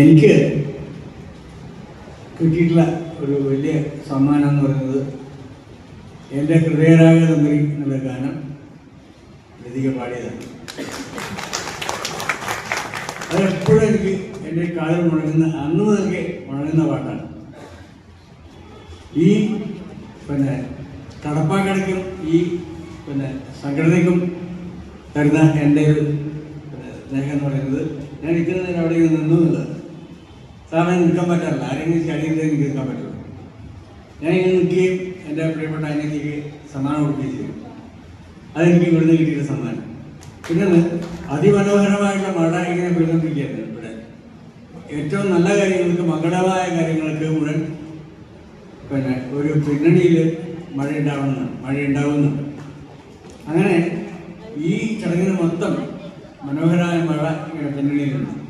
എനിക്ക് കിട്ടിയിട്ടുള്ള ഒരു വലിയ സമ്മാനം എന്ന് പറയുന്നത് എന്റെ ഹൃദയരാഗ തമ്പി എന്നുള്ള ഗാനം ലതിക പാടിയതാണ്. അതെപ്പോഴും എനിക്ക് എന്റെ കാതിൽ മുഴങ്ങുന്ന അന്ന് മുതൽക്ക് മുഴങ്ങുന്ന പാട്ടാണ്. ഈ പിന്നെ കടപ്പാക്കടയ്ക്കും ഈ പിന്നെ സംഘടനയ്ക്കും തരുന്ന എന്റെ ഒരു സ്നേഹം എന്ന് പറയുന്നത് ഞാൻ ഇരിക്കുന്ന നേരം അവിടെ ഇങ്ങനെ നിന്നു എന്നുള്ളത് സാറിന് നിൽക്കാൻ പറ്റാറില്ല. ആരെങ്കിലും എനിക്ക് നിൽക്കാൻ പറ്റുള്ളൂ. ഞാൻ ഇങ്ങനെ നിൽക്കുകയും എന്റെ പ്രിയപ്പെട്ട അനിയത്തിക്ക് സമ്മാനം കൊടുക്കുകയും ചെയ്തു. അതെനിക്ക് ഇവിടുന്ന് കിട്ടിയ സമ്മാനം. പിന്നെ അതിമനോഹരമായിട്ടുള്ള മഴ ഇങ്ങനെ പെയ്തുകൊണ്ടിരിക്കുകയായിരുന്നു ഇവിടെ. ഏറ്റവും നല്ല കാര്യങ്ങൾക്ക് മംഗളമായ കാര്യങ്ങൾക്ക് ഉടൻ പിന്നെ ഒരു പിന്നണിയിൽ മഴ ഉണ്ടാവണമെന്നാണ് മഴ ഉണ്ടാവുന്നു. അങ്ങനെ ഈ ചടങ്ങിന് മൊത്തം മനോഹരമായ മഴ ഇങ്ങനെ പിന്നണിയിലുണ്ട്.